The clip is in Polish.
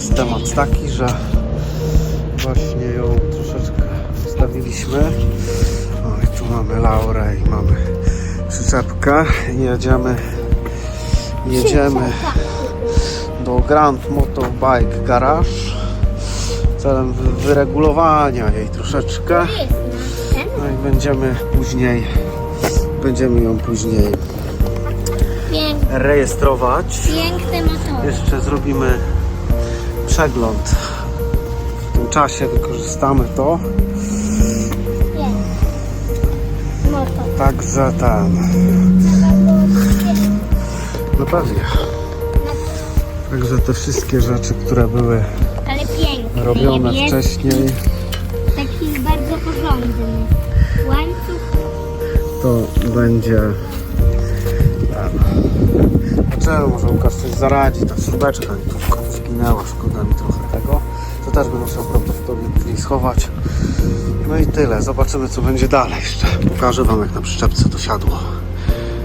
jest temat taki, że właśnie ją troszeczkę stawiliśmy. O, i tu mamy Laurę i mamy przyczepkę. I jedziemy, jedziemy do Grand Motorbike Garage celem wy- wyregulowania jej troszeczkę. No i będziemy później, będziemy ją później rejestrować. Jeszcze zrobimy przegląd. W tym czasie wykorzystamy to. Także ten. No pewnie. Także te wszystkie rzeczy, które były Ale piękny. robione Jest wcześniej, Taki bardzo porządny. Łańcuch to będzie. Zobaczymy, może Łukasz zaradzi. Ta śrubeczka mi tu zginęła, szkoda mi trochę tego. To też będę musiał prawdopodobnie później schować. No i tyle. Zobaczymy, co będzie dalej jeszcze. Pokażę Wam, jak na przyczepce to siadło.